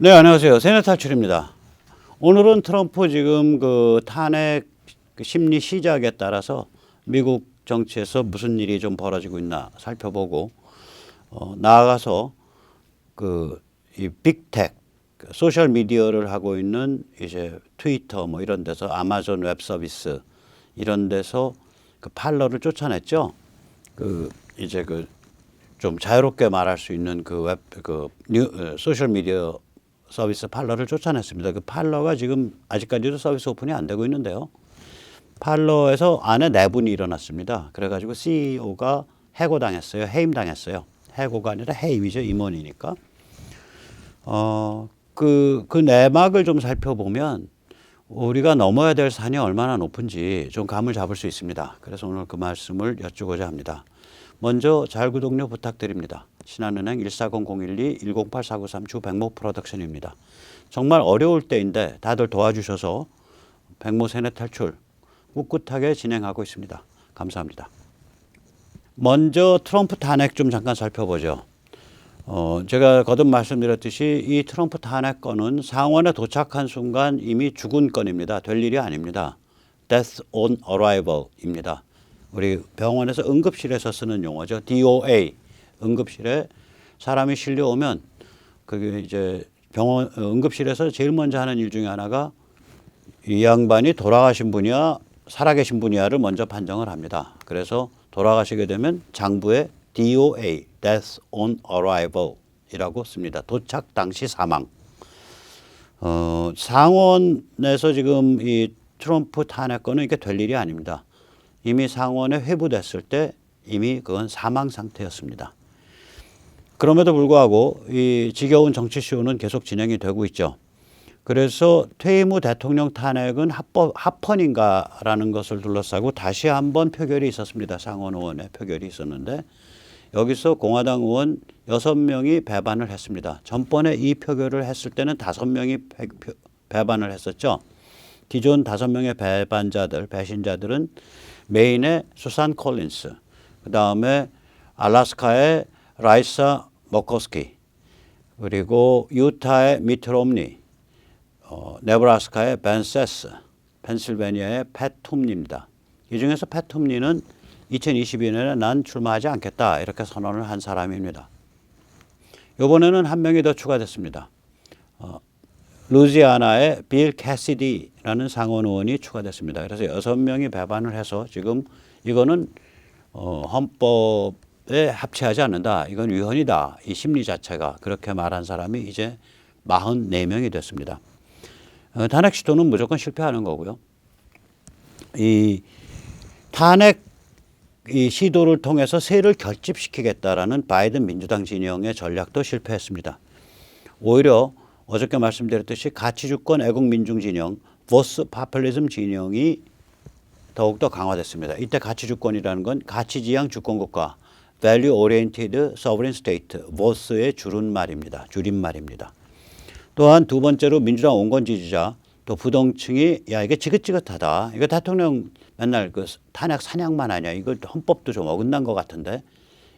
네, 안녕하세요. 세뇌 탈출입니다. 오늘은 트럼프 지금 그 탄핵 그 심리 시작에 따라서 미국 정치에서 무슨 일이 좀 벌어지고 있나 살펴보고 어, 나아가서 그 이 빅텍 그 소셜 미디어를 하고 있는 이제 트위터 뭐 이런 데서 아마존 웹 서비스 이런 데서 그 팔러를 쫓아냈죠. 그 이제 그 좀 자유롭게 말할 수 있는 그 웹그 소셜 미디어 서비스 팔러를 쫓아냈습니다. 그 팔러가 지금 아직까지도 서비스 오픈이 안 되고 있는데요. 팔러에서 안에 내분이 일어났습니다. 그래가지고 CEO가 해고당했어요. 해임당했어요. 해고가 아니라 해임이죠. 임원이니까. 어, 그, 그 내막을 좀 살펴보면 우리가 넘어야 될 산이 얼마나 높은지 좀 감을 잡을 수 있습니다. 그래서 오늘 그 말씀을 여쭈고자 합니다. 먼저 잘 구독료 부탁드립니다. 신한은행 140-012-108493 주백모 프로덕션입니다. 정말 어려울 때인데 다들 도와주셔서 백모 세뇌 탈출 꿋꿋하게 진행하고 있습니다. 감사합니다. 먼저 트럼프 탄핵 좀 잠깐 살펴보죠. 어, 제가 거듭 말씀드렸듯이 이 트럼프 탄핵 건은 상원에 도착한 순간 이미 죽은 건입니다. 될 일이 아닙니다. Death on arrival입니다. 우리 병원에서 응급실에서 쓰는 용어죠. DOA. 응급실에 사람이 실려 오면 그게 이제 병원 어, 응급실에서 제일 먼저 하는 일 중에 하나가 이 양반이 돌아가신 분이야 살아계신 분이야를 먼저 판정을 합니다. 그래서 돌아가시게 되면 장부에 DOA, Death on Arrival이라고 씁니다. 도착 당시 사망. 어, 상원에서 지금 이 트럼프 탄핵건은 이게 될 일이 아닙니다. 이미 상원에 회부됐을 때 이미 그건 사망 상태였습니다. 그럼에도 불구하고 이 지겨운 정치 쇼는 계속 진행이 되고 있죠. 그래서 퇴임 후 대통령 탄핵은 합법, 합헌인가라는 것을 둘러싸고 다시 한번 표결이 있었습니다. 상원 의원의 표결이 있었는데 여기서 공화당 의원 여섯 명이 배반을 했습니다. 전번에 이 표결을 했을 때는 다섯 명이 배, 배반을 했었죠. 기존 다섯 명의 배반자들, 배신자들은 메인의 수산 콜린스, 그 다음에 알라스카의 라이사 머커스키, 그리고 유타의 미트 롬니, 어, 네브라스카의 벤 세스, 펜실베니아의 팻 톰리입니다. 이 중에서 팻 톰리는 2022년에 난 출마하지 않겠다 이렇게 선언을 한 사람입니다. 이번에는 한 명이 더 추가됐습니다. 어, 루지아나의 빌 캐시디라는 상원 의원이 추가됐습니다. 그래서 여섯 명이 배반을 해서 지금 이거는 어, 헌법에 합치하지 않는다. 이건 위헌이다. 이 심리 자체가 그렇게 말한 사람이 이제 44명이 됐습니다. 어, 탄핵 시도는 무조건 실패하는 거고요. 이 탄핵 이 시도를 통해서 세를 결집시키겠다라는 바이든 민주당 진영의 전략도 실패했습니다. 오히려 어저께 말씀드렸듯이 가치주권 애국민중 진영, 보스 파퓰리즘 진영이 더욱더 강화됐습니다. 이때 가치주권이라는 건 가치지향 주권국가, value oriented sovereign state, 보스의 줄임말입니다. 줄임말입니다. 또한 두 번째로 민주당 온건 지지자, 또 부동층이 야 이게 지긋지긋하다. 이거 대통령 맨날 그 탄핵 사냥만 하냐. 이거 헌법도 좀 어긋난 것 같은데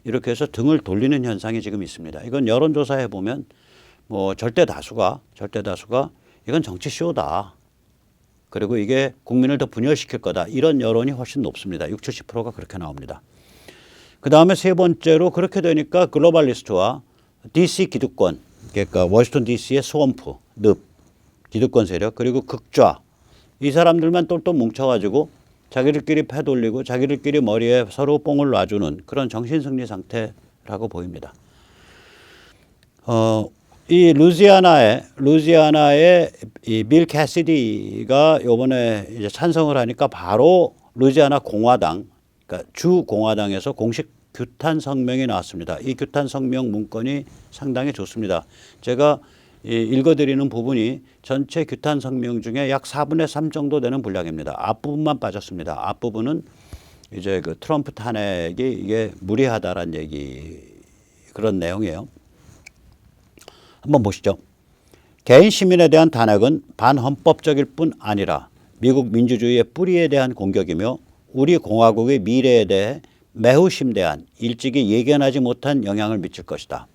이렇게 해서 등을 돌리는 현상이 지금 있습니다. 이건 여론조사해 보면 뭐 절대 다수가 절대 다수가 이건 정치 쇼다. 그리고 이게 국민을 더 분열시킬 거다. 이런 여론이 훨씬 높습니다. 6, 70%가 그렇게 나옵니다. 그 다음에 세 번째로 그렇게 되니까 글로벌리스트와 DC 기득권, 그러니까 워싱턴 DC의 스원프, 늪, 기득권 세력 그리고 극좌 이 사람들만 똘똘 뭉쳐가지고 자기들끼리 패 돌리고 자기들끼리 머리에 서로 뽕을 놔주는 그런 정신승리 상태라고 보입니다. 어, 이 루지아나의 루지아나의 이 빌 캐시디가 요번에 이제 찬성을 하니까 바로 루지아나 공화당 그러니까 주 공화당에서 공식 규탄 성명이 나왔습니다. 이 규탄 성명 문건이 상당히 좋습니다. 제가 이 읽어드리는 부분이 전체 규탄 성명 중에 약 4분의 3 정도 되는 분량입니다. 앞부분만 빠졌습니다. 앞부분은 이제 그 트럼프 탄핵이 이게 무리하다란 얘기 그런 내용이에요. 한번 보시죠. 개인 시민에 대한 탄핵은 반헌법적일 뿐 아니라 미국 민주주의의 뿌리에 대한 공격이며 우리 공화국의 미래에 대해 매우 심대한 일찍이 예견하지 못한 영향을 미칠 것이다.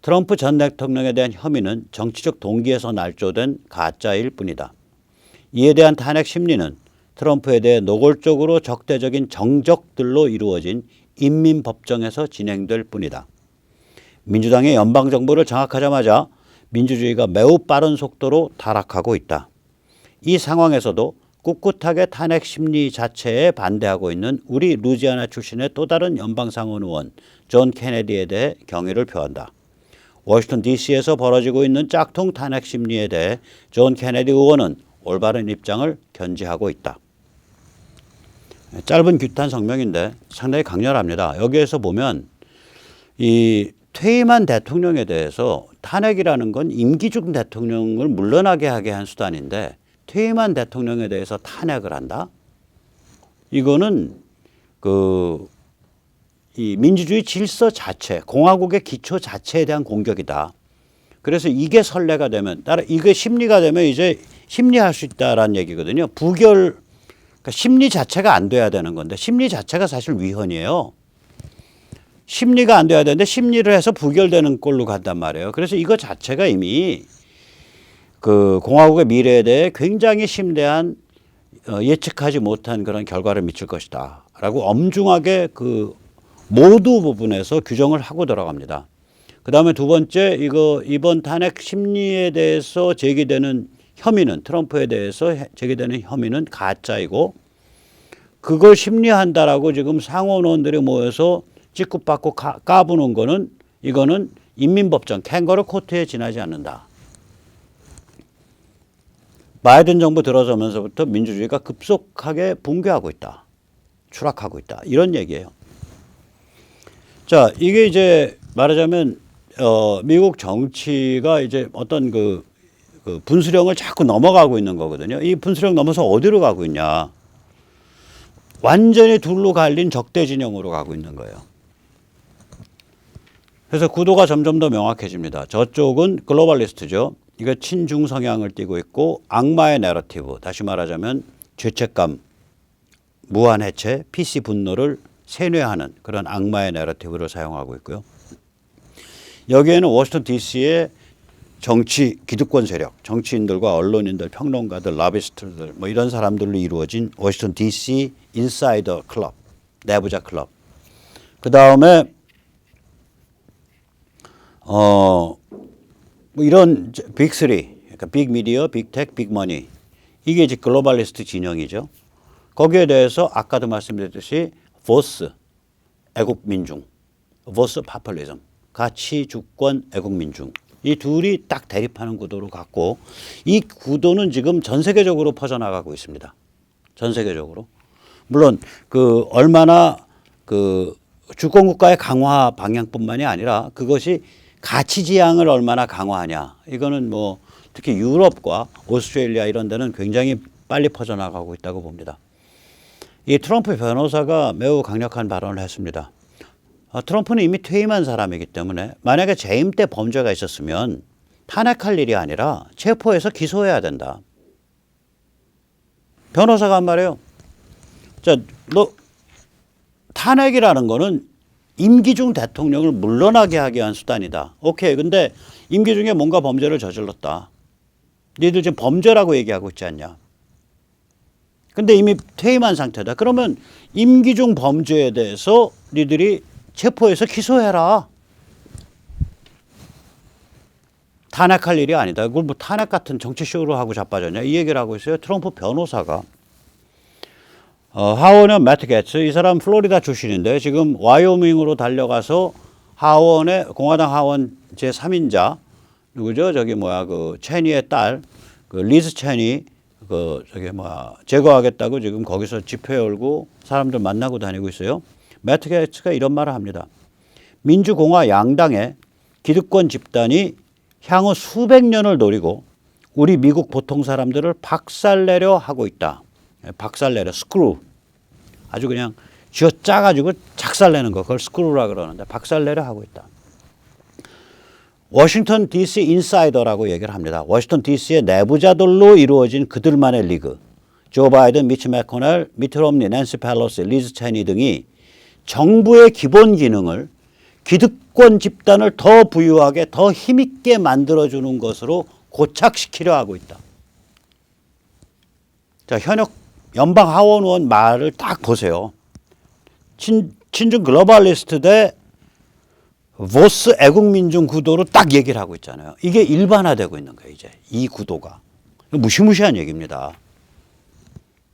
트럼프 전 대통령에 대한 혐의는 정치적 동기에서 날조된 가짜일 뿐이다. 이에 대한 탄핵 심리는 트럼프에 대해 노골적으로 적대적인 정적들로 이루어진 인민법정에서 진행될 뿐이다. 민주당의 연방정부를 장악하자마자 민주주의가 매우 빠른 속도로 타락하고 있다. 이 상황에서도 꿋꿋하게 탄핵 심리 자체에 반대하고 있는 우리 루지아나 출신의 또 다른 연방 상원 의원 존 케네디에 대해 경의를 표한다. 워싱턴 DC에서 벌어지고 있는 짝퉁 탄핵 심리에 대해 존 케네디 의원은 올바른 입장을 견지하고 있다. 짧은 규탄 성명인데 상당히 강렬합니다. 여기에서 보면 이 퇴임한 대통령에 대해서 탄핵이라는 건 임기 중 대통령을 물러나게 하게 한 수단인데 퇴임한 대통령에 대해서 탄핵을 한다? 이거는 그 이 민주주의 질서 자체, 공화국의 기초 자체에 대한 공격이다. 그래서 이게 선례가 되면 따라 이게 심리가 되면 이제 심리할 수 있다라는 얘기거든요. 부결 그러니까 심리 자체가 안 돼야 되는 건데 심리 자체가 사실 위헌이에요. 심리가 안 돼야 되는데 심리를 해서 부결되는 꼴로 간단 말이에요. 그래서 이거 자체가 이미 그 공화국의 미래에 대해 굉장히 심대한 어, 예측하지 못한 그런 결과를 미칠 것이다 라고 엄중하게 그 모두 부분에서 규정을 하고 들어갑니다. 그 다음에 두 번째 이거 이번 탄핵 심리에 대해서 제기되는 혐의는 트럼프에 대해서 해- 제기되는 혐의는 가짜이고 그걸 심리한다라고 지금 상원원들이 모여서 가- 까부는 거는 이거는 인민법정 캥거루 코트에 지나지 않는다. 바이든 정부 들어서면서부터 민주주의가 급속하게 붕괴하고 있다. 추락하고 있다. 이런 얘기예요. 자, 이게 이제 말하자면 어, 미국 정치가 이제 어떤 그, 그 분수령을 자꾸 넘어가고 있는 거거든요. 이 분수령 넘어서 어디로 가고 있냐? 완전히 둘로 갈린 적대 진영으로 가고 있는 거예요. 그래서 구도가 점점 더 명확해집니다. 저쪽은 글로벌리스트죠. 이거 친중 성향을 띠고 있고 악마의 내러티브, 다시 말하자면 죄책감, 무한 해체, PC 분노를 세뇌하는 그런 악마의 내러티브를 사용하고 있고요. 여기에는 워싱턴 DC의 정치 기득권 세력, 정치인들과 언론인들, 평론가들, 라비스트들 뭐 이런 사람들로 이루어진 워싱턴 DC 인사이더 클럽, 내부자 클럽. 그 다음에 어, 뭐 이런 빅3, 그러니까 빅 미디어, 빅텍, 빅머니 이게 이제 글로벌리스트 진영이죠. 거기에 대해서 아까도 말씀드렸듯이 보스 애국 민중, 보스 파퓰리즘, 가치 주권 애국 민중 이 둘이 딱 대립하는 구도로 갔고 이 구도는 지금 전 세계적으로 퍼져나가고 있습니다. 전 세계적으로 물론 그 얼마나 그 주권 국가의 강화 방향뿐만이 아니라 그것이 가치 지향을 얼마나 강화하냐 이거는 뭐 특히 유럽과 오스트레일리아 이런 데는 굉장히 빨리 퍼져나가고 있다고 봅니다. 이 트럼프 변호사가 매우 강력한 발언을 했습니다. 아, 트럼프는 이미 퇴임한 사람이기 때문에 만약에 재임 때 범죄가 있었으면 탄핵할 일이 아니라 체포해서 기소해야 된다. 변호사가 한 말이에요. 자, 너 탄핵이라는 거는 임기 중 대통령을 물러나게 하기 위한 수단이다. 오케이. 근데 임기 중에 뭔가 범죄를 저질렀다. 니들 지금 범죄라고 얘기하고 있지 않냐. 근데 이미 퇴임한 상태다. 그러면 임기 중 범죄에 대해서 니들이 체포해서 기소해라. 탄핵할 일이 아니다. 그걸 뭐 탄핵 같은 정치쇼로 하고 자빠졌냐. 이 얘기를 하고 있어요. 트럼프 변호사가. 어, 하원은 매트 게츠 이 사람 플로리다 출신인데 지금 와이오밍으로 달려가서 하원의 공화당 하원 제 3인자 누구죠? 저기 뭐야 그 체니의 딸 그 리즈 체니 그 저기 뭐야 제거하겠다고 지금 거기서 집회 열고 사람들 만나고 다니고 있어요. 매트 게츠가 이런 말을 합니다. 민주공화 양당의 기득권 집단이 향후 수백 년을 노리고 우리 미국 보통 사람들을 박살내려 하고 있다. 예, 박살내려 스크루 아주 그냥 쥐어 짜가지고 작살내는 거 그걸 스크루라 그러는데 박살내려 하고 있다. 워싱턴 DC 인사이더라고 얘기를 합니다. 워싱턴 DC의 내부자들로 이루어진 그들만의 리그. 조 바이든, 미치 매코넬, 미트 롬니, 낸시 펠로시, 리즈 체니 등이 정부의 기본 기능을 기득권 집단을 더 부유하게 더 힘있게 만들어주는 것으로 고착시키려 하고 있다. 자, 현역 연방 하원 의원 말을 딱 보세요. 친, 친중 글로벌리스트 대 보스 애국민중 구도로 딱 얘기를 하고 있잖아요. 이게 일반화되고 있는 거예요, 이제. 이 구도가. 무시무시한 얘기입니다.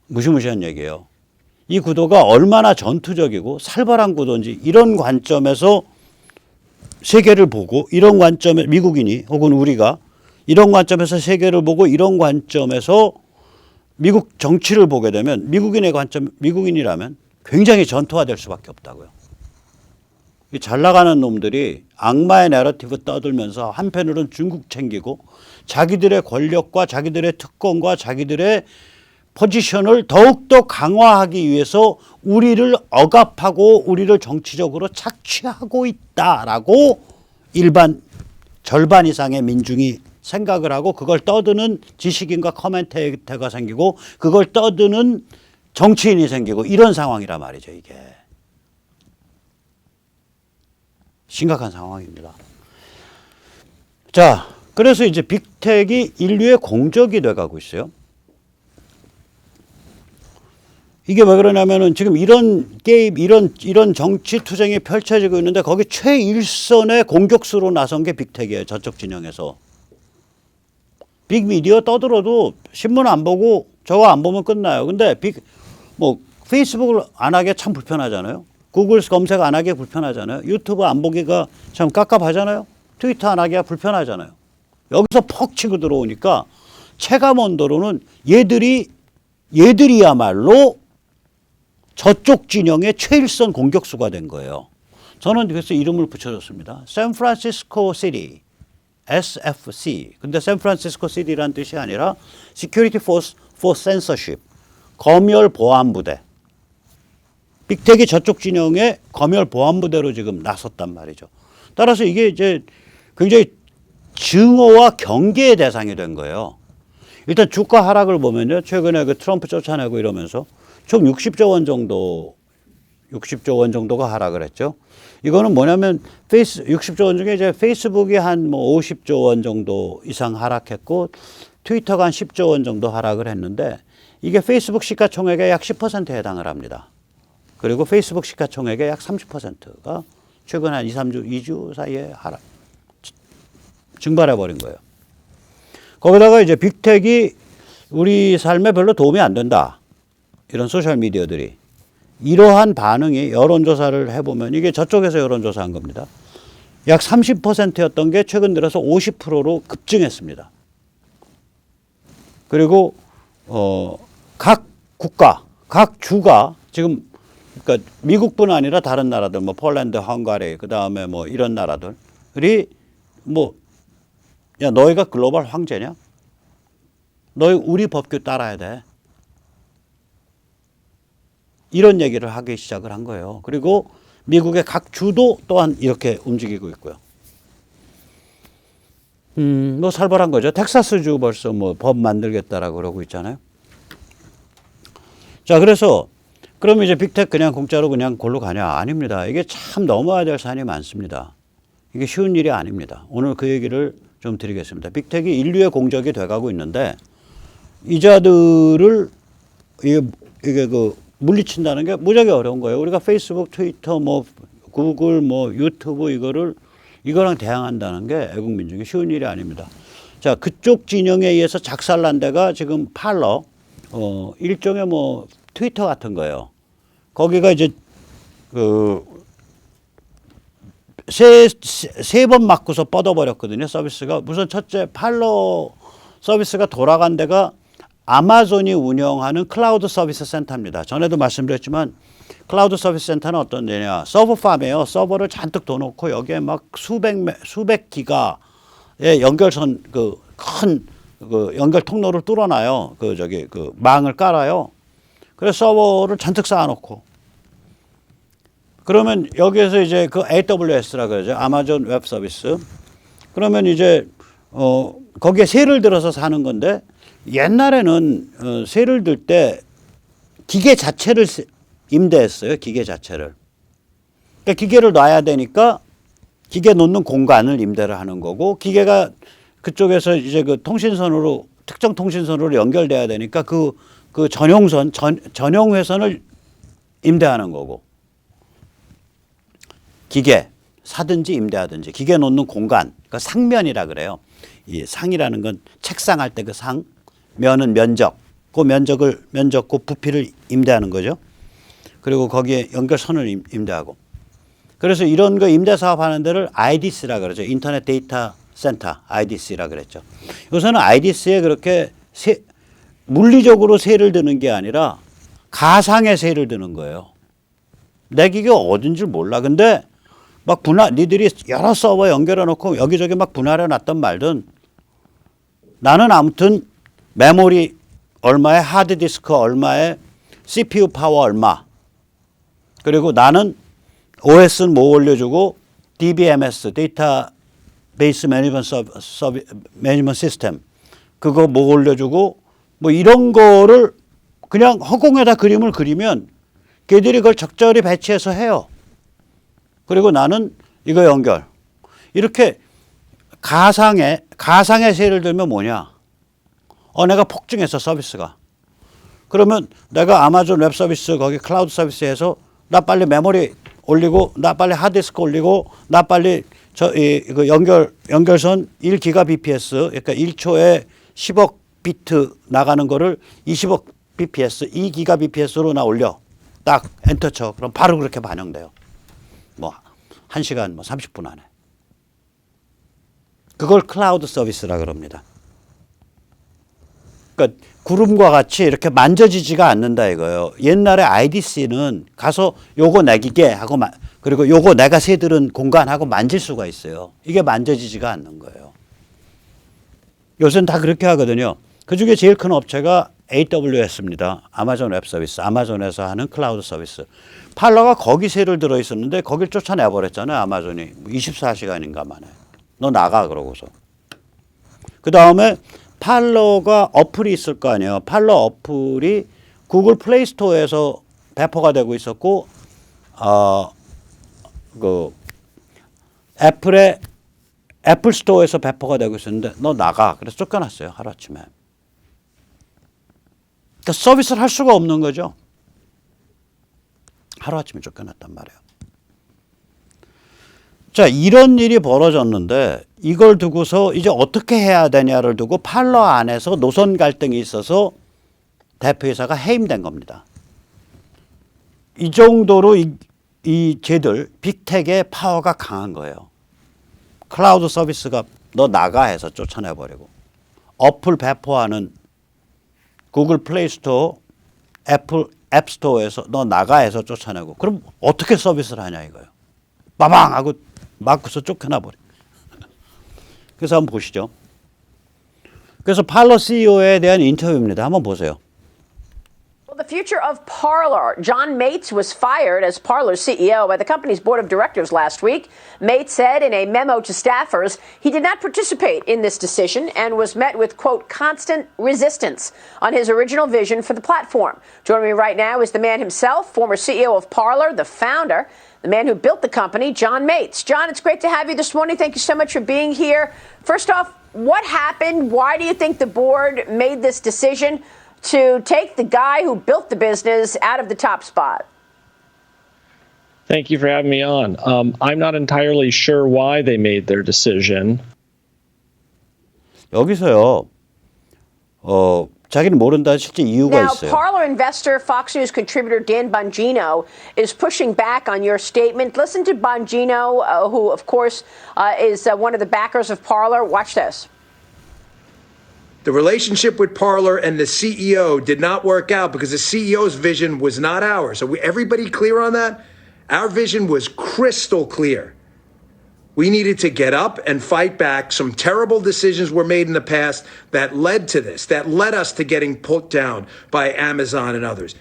무시무시한 얘기예요. 이 구도가 얼마나 전투적이고 살벌한 구도인지 이런 관점에서 세계를 보고 이런 관점에 미국인이 혹은 우리가 이런 관점에서 세계를 보고 이런 관점에서 미국 정치를 보게 되면 미국인의 관점 미국인이라면 굉장히 전투화될 수밖에 없다고요. 이잘 나가는 놈들이 악마의 내러티브 떠들면서 한편으로는 중국 챙기고 자기들의 권력과 자기들의 특권과 자기들의 포지션을 더욱더 강화하기 위해서 우리를 억압하고 우리를 정치적으로 착취하고 있다라고 일반 절반 이상의 민중이 생각을 하고 그걸 떠드는 지식인과 커멘테이터가 생기고 그걸 떠드는 정치인이 생기고 이런 상황이란 말이죠, 이게. 심각한 상황입니다. 자, 그래서 이제 빅텍이 인류의 공적이 돼 가고 있어요. 이게 왜 그러냐면은 지금 이런 게임, 이런, 이런 정치 투쟁이 펼쳐지고 있는데 거기 최일선의 공격수로 나선 게 빅텍이에요. 저쪽 진영에서. 빅미디어 떠들어도 신문 안 보고 저거 안 보면 끝나요. 근데 빅, 뭐, 페이스북을 안 하기 참 불편하잖아요. 구글 검색 안 하기 불편하잖아요. 유튜브 안 보기가 참 깝깝하잖아요. 트위터 안 하기가 불편하잖아요. 여기서 퍽 치고 들어오니까 체감 온도로는 얘들이 얘들이야말로 저쪽 진영의 최일선 공격수가 된 거예요. 저는 그래서 이름을 붙여줬습니다. 샌프란시스코 시티, SFC. 근데 샌프란시스코 시티라는 뜻이 아니라 Security Force for Censorship, 검열 보안 부대. 빅텍이 저쪽 진영의 검열 보안 부대로 지금 나섰단 말이죠. 따라서 이게 이제 굉장히 증오와 경계의 대상이 된 거예요. 일단 주가 하락을 보면요. 최근에 그 트럼프 쫓아내고 이러면서 총 60조 원 정도 60조 원 정도가 하락을 했죠. 이거는 뭐냐면 페이스 60조 원 중에 이제 페이스북이 한 뭐 50조 원 정도 이상 하락했고 트위터가 한 10조 원 정도 하락을 했는데 이게 페이스북 시가총액의 약 10%에 해당을 합니다. 그리고 페이스북 시가총액의 약 30%가 최근 한 2, 3주, 2주 사이에 하락 증발해 버린 거예요. 거기다가 이제 빅텍이 우리 삶에 별로 도움이 안 된다. 이런 소셜 미디어들이 이러한 반응이 여론조사를 해보면 이게 저쪽에서 여론조사한 겁니다. 약 30%였던 게 최근 들어서 50%로 급증했습니다. 그리고 어, 각 국가, 각 주가 지금 그러니까 미국뿐 아니라 다른 나라들 뭐 폴란드, 헝가리 그다음에 뭐 이런 나라들이 뭐 야 너희가 글로벌 황제냐? 너희 우리 법규 따라야 돼. 이런 얘기를 하기 시작을 한 거예요. 그리고 미국의 각 주도 또한 이렇게 움직이고 있고요. 음, 뭐 살벌한 거죠. 텍사스주 벌써 뭐 법 만들겠다라고 그러고 있잖아요. 자, 그래서 그럼 이제 빅텍 그냥 공짜로 그냥 골로 가냐? 아닙니다. 이게 참 넘어야 될 산이 많습니다. 이게 쉬운 일이 아닙니다. 오늘 그 얘기를 좀 드리겠습니다. 빅텍이 인류의 공적이 돼가고 있는데 이자들을 이게, 이게 그 물리친다는 게 무지하게 어려운 거예요. 우리가 페이스북, 트위터, 뭐 구글, 뭐 유튜브 이거를 이거랑 대항한다는 게 애국민중이 쉬운 일이 아닙니다. 자, 그쪽 진영에 의해서 작살난 데가 지금 팔러, 어, 일종의 뭐 트위터 같은 거예요. 거기가 이제 그 세, 세 번 맞고서 뻗어버렸거든요. 서비스가. 우선 첫째, 팔로 서비스가 돌아간 데가 아마존이 운영하는 클라우드 서비스 센터입니다. 전에도 말씀드렸지만 클라우드 서비스 센터는 어떤 데냐. 서버 팜이에요. 서버를 잔뜩 둬 놓고 여기에 막 수백, 매- 수백 기가의 연결선 그큰그 연결 통로를 뚫어 놔요. 그 저기 그 망을 깔아요. 그래서 서버를 잔뜩 쌓아 놓고 그러면 여기에서 이제 그 AWS라 그러죠. 아마존 웹 서비스. 그러면 이제 어 거기에 세를 들어서 사는 건데 옛날에는 어 세를 들 때 기계 자체를 세- 임대했어요. 기계 자체를. 그러니까 기계를 놔야 되니까 기계 놓는 공간을 임대를 하는 거고 기계가 그쪽에서 이제 그 통신선으로 특정 통신선으로 연결돼야 되니까 그, 그 전용선, 전, 전용 회선을 임대하는 거고 기계 사든지 임대하든지 기계 놓는 공간 그 상면이라 그래요. 이 상이라는 건 책상 할 때 그 상, 면은 면적, 그 면적을 면적 그 부피를 임대하는 거죠. 그리고 거기에 연결선을 임- 임대하고. 그래서 이런 거 임대 사업 하는 데를 IDC라 그러죠. 인터넷 데이터 센터 IDC라 그랬죠. 요새는 IDC에 그렇게 세, 물리적으로 세를 드는 게 아니라 가상의 세를 드는 거예요. 내 기계가 어딘 줄 몰라. 근데 막 분할, 니들이 여러 서버 연결해 놓고 여기저기 막 분할해 놨던 말든 나는 아무튼 메모리 얼마에 하드디스크 얼마에 CPU 파워 얼마 그리고 나는 OS는 뭐 올려주고 DBMS 데이터 베이스 매니지먼트 서비 매니지먼트 시스템 그거 뭐 올려주고 뭐 이런 거를 그냥 허공에다 그림을 그리면 걔들이 그걸 적절히 배치해서 해요. 그리고 나는 이거 연결. 이렇게 가상의 가상의 세를 들면 뭐냐? 어 내가 폭증했어 서비스가. 그러면 내가 아마존 웹 서비스 거기 클라우드 서비스에서 나 빨리 메모리 올리고 나 빨리 하드디스크 올리고 나 빨리 저 이 그 연결 연결선 1기가 bps 그러니까 1초에 10억 비트 나가는 거를 20억 bps 2기가 bps로 나 올려. 딱 엔터 쳐. 그럼 바로 그렇게 반영돼요. 뭐 1시간 뭐 30분 안에. 그걸 클라우드 서비스라 그럽니다. 그러니까 구름과 같이 이렇게 만져지지가 않는다 이거예요. 옛날에 IDC는 가서 요거 내기게 하고 마, 그리고 요거 내가 새들은 공간하고 만질 수가 있어요. 이게 만져지지가 않는 거예요. 요새는 다 그렇게 하거든요. 그 중에 제일 큰 업체가 AWS입니다. 아마존 웹 서비스. 아마존에서 하는 클라우드 서비스. 팔러가 거기 새를 들어 있었는데 거길 쫓아내 버렸잖아요. 아마존이 24시간인가 만에. 너 나가 그러고서. 그 다음에 팔러가 어플이 있을 거 아니에요. 팔러 어플이 구글 플레이 스토어에서 배포가 되고 있었고, 어, 그, 애플의 애플 스토어에서 배포가 되고 있었는데, 너 나가. 그래서 쫓겨났어요. 하루아침에. 그러니까 서비스를 할 수가 없는 거죠. 하루아침에 쫓겨났단 말이에요. 자, 이런 일이 벌어졌는데 이걸 두고서 이제 어떻게 해야 되냐를 두고 팔러 안에서 노선 갈등이 있어서 대표이사가 해임된 겁니다. 이 정도로 이, 이 쟤들 빅텍의 파워가 강한 거예요. 클라우드 서비스가 너 나가 해서 쫓아내버리고 어플 배포하는 구글 플레이 스토어, 애플 앱 스토어에서 너 나가 해서 쫓아내고 그럼 어떻게 서비스를 하냐 이거예요. 빠방 하고 마크서 쫓겨나 버려. 그래서 한번 보시죠. 그래서 팔러 CEO에 대한 인터뷰입니다. 한번 보세요. Well, the future of Parler. John Mates was fired as Parler's CEO by the company's board of directors last week. Mates said in a memo to staffers he did not participate in this decision and was met with, quote, constant resistance on his original vision for the platform. Joining me right now is the man himself, former CEO of Parler, the founder, the man who built the company, John Mates. John, it's great to have you this morning. Thank you so much for being here. First off, what happened? Why do you think the board made this decision? to take the guy who built the business out of the top spot? Thank you for having me on. Um, I'm not entirely sure why they made their decision. 여기서요. 어, 자기는 모른다 실제 이유가 Now, 있어요. Parlor investor, Fox News contributor Dan Bongino is pushing back on your statement. Listen to Bongino, uh, who, of course, uh, is uh, one of the backers of Parlor. Watch this. The relationship with Parler and the CEO did not work out because the CEO's vision was not ours. Are we, everybody clear on that? Our vision was crystal clear. We needed to get up and fight back. Some terrible decisions were made in the past that led to this, that led us to getting put down by Amazon and others.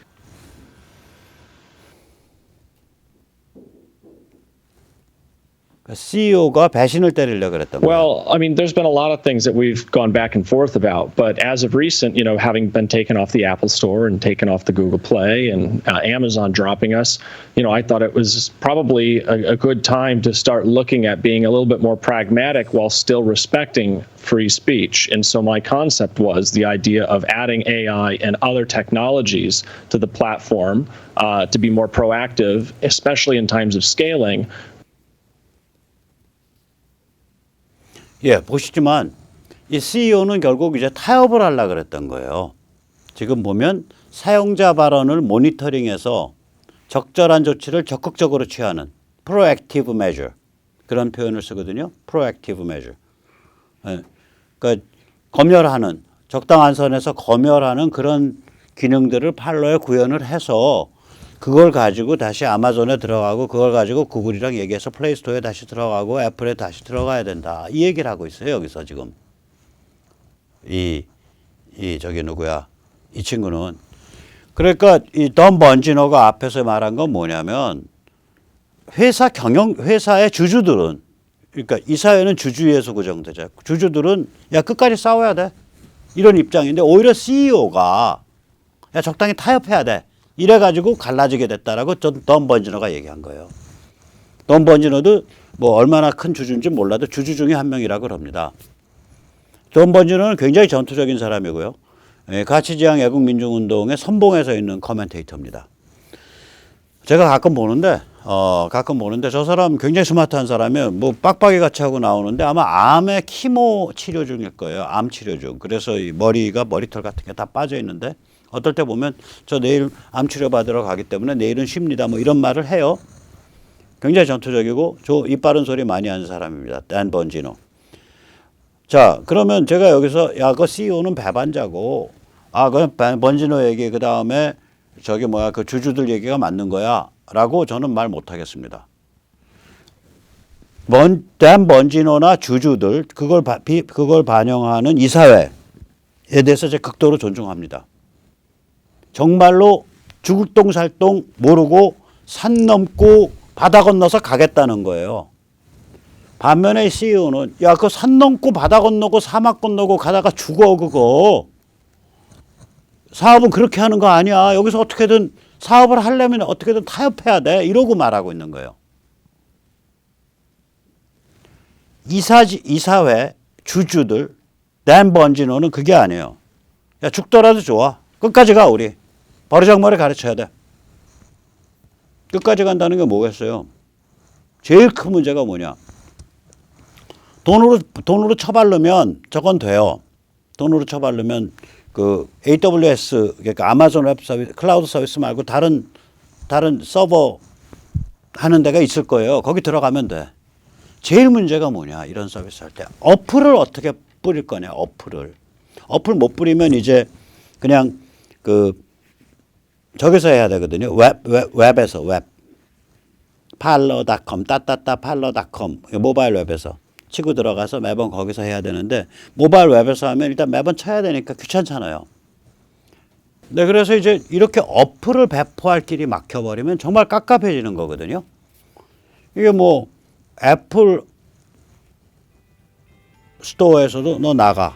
CEO가 배신을 때리려 그랬던 거예요. Well, I mean, there's been a lot of things that we've gone back and forth about, but as of recent, you know, having been taken off the Apple Store and taken off the Google Play and uh, Amazon dropping us, you know, I thought it was probably a, a good time to start looking at being a little bit more pragmatic while still respecting free speech. And so my concept was the idea of adding AI and other technologies to the platform uh, to be more proactive, especially in times of scaling, 예, 보시지만 이 CEO는 결국 이제 타협을 하려 그랬던 거예요. 지금 보면 사용자 발언을 모니터링해서 적절한 조치를 적극적으로 취하는 proactive measure 그런 표현을 쓰거든요. proactive measure. 예, 그러니까 검열하는 적당한 선에서 검열하는 그런 기능들을 팔로에 구현을 해서 그걸 가지고 다시 아마존에 들어가고 그걸 가지고 구글이랑 얘기해서 플레이스토어에 다시 들어가고 애플에 다시 들어가야 된다. 이 얘기를 하고 있어요. 여기서 지금. 이, 이 저기 누구야. 이 친구는. 그러니까 이던 번지노가 앞에서 말한 건 뭐냐면 회사 경영, 회사의 주주들은 그러니까 이 사회는 주주에서 구성되죠. 주주들은 야, 끝까지 싸워야 돼. 이런 입장인데 오히려 CEO가 야, 적당히 타협해야 돼. 이래 가지고 갈라지게 됐다라고 전- 던 번지노가 얘기한 거예요. 던 번지노도 뭐 얼마나 큰 주주인지 몰라도 주주 중에 한 명이라고 그럽니다. 던 번지노는 굉장히 전투적인 사람이고요. 예, 가치지향 애국민중운동의 선봉에 서 있는 커멘테이터입니다. 제가 가끔 보는데, 어, 가끔 보는데 저 사람 굉장히 스마트한 사람이에요. 뭐 빡빡이 같이 하고 나오는데 아마 암의 키모 치료 중일 거예요. 암 치료 중. 그래서 이 머리가 머리털 같은 게 다 빠져 있는데 어떨 때 보면 저 내일 암 치료 받으러 가기 때문에 내일은 쉽니다. 뭐 이런 말을 해요. 굉장히 전투적이고 저 이 빠른 소리 많이 하는 사람입니다. 댄 번지노. 자, 그러면 제가 여기서 야, 그 CEO는 배반자고 아, 그 번지노 얘기 그 다음에 저기 뭐야 그 주주들 얘기가 맞는 거야라고 저는 말 못하겠습니다. 먼, 댄 번지노나 주주들 그걸 바, 비, 그걸 반영하는 이사회에 대해서 제 극도로 존중합니다. 정말로 죽을똥살똥 모르고 산 넘고 바다 건너서 가겠다는 거예요. 반면에 CEO는 야 그 산 넘고 바다 건너고 사막 건너고 가다가 죽어 그거. 사업은 그렇게 하는 거 아니야. 여기서 어떻게든 사업을 하려면 어떻게든 타협해야 돼. 이러고 말하고 있는 거예요. 이사지 이사회 주주들 댄 번지노는 그게 아니에요. 야 죽더라도 좋아. 끝까지 가 우리 버르장머리 가르쳐야 돼 끝까지 간다는 게 뭐겠어요 제일 큰 문제가 뭐냐 돈으로 돈으로 처바르면 저건 돼요. 돈으로 처바르면 그 AWS 그러니까 아마존 웹 서비스 클라우드 서비스 말고 다른 다른 서버 하는 데가 있을 거예요. 거기 들어가면 돼. 제일 문제가 뭐냐 이런 서비스 할 때 어플을 어떻게 뿌릴 거냐 어플을 어플 못 뿌리면 이제 그냥 그 저기서 해야 되거든요. 웹, 웹 웹에서 웹 팔러닷컴 따따따 팔러닷컴 모바일 웹에서 치고 들어가서 매번 거기서 해야 되는데 모바일 웹에서 하면 일단 매번 쳐야 되니까 귀찮잖아요. 네, 그래서 이제 이렇게 어플을 배포할 길이 막혀버리면 정말 깝깝해지는 거거든요. 이게 뭐 애플 스토어에서도 너 나가.